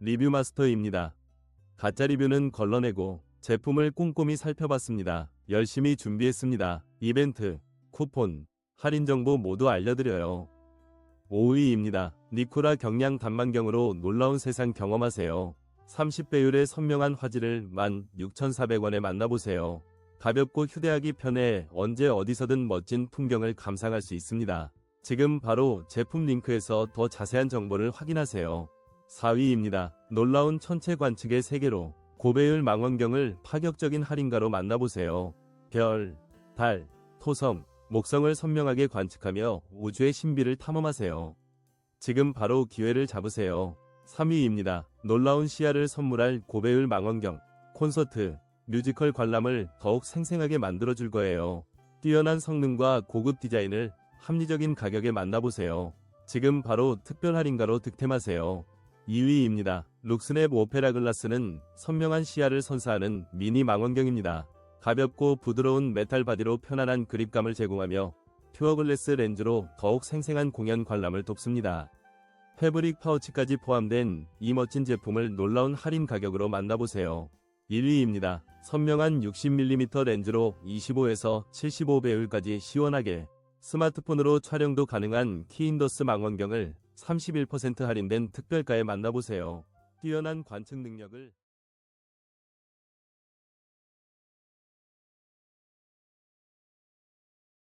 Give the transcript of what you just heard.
리뷰 마스터입니다. 가짜 리뷰는 걸러내고 제품을 꼼꼼히 살펴봤습니다. 열심히 준비했습니다. 이벤트, 쿠폰, 할인 정보 모두 알려드려요. 5위입니다. 니코라 경량 단만경으로 놀라운 세상 경험하세요. 30배율의 선명한 화질을 16,400원에 만나보세요. 가볍고 휴대하기 편해 언제 어디서든 멋진 풍경을 감상할 수 있습니다. 지금 바로 제품 링크에서 더 자세한 정보를 확인하세요. 4위입니다. 놀라운 천체 관측의 세계로 고배율 망원경을 파격적인 할인가로 만나보세요. 별, 달, 토성, 목성을 선명하게 관측하며 우주의 신비를 탐험하세요. 지금 바로 기회를 잡으세요. 3위입니다. 놀라운 시야를 선물할 고배율 망원경, 콘서트, 뮤지컬 관람을 더욱 생생하게 만들어줄 거예요. 뛰어난 성능과 고급 디자인을 합리적인 가격에 만나보세요. 지금 바로 특별 할인가로 득템하세요. 2위입니다. 룩스냅 오페라 글라스는 선명한 시야를 선사하는 미니 망원경입니다. 가볍고 부드러운 메탈 바디로 편안한 그립감을 제공하며 퓨어 글래스 렌즈로 더욱 생생한 공연 관람을 돕습니다. 패브릭 파우치까지 포함된 이 멋진 제품을 놀라운 할인 가격으로 만나보세요. 1위입니다. 선명한 60mm 렌즈로 25에서 75배율까지 시원하게 스마트폰으로 촬영도 가능한 키인더스 망원경을 31% 할인된 특별가에 만나보세요. 뛰어난 관측 능력을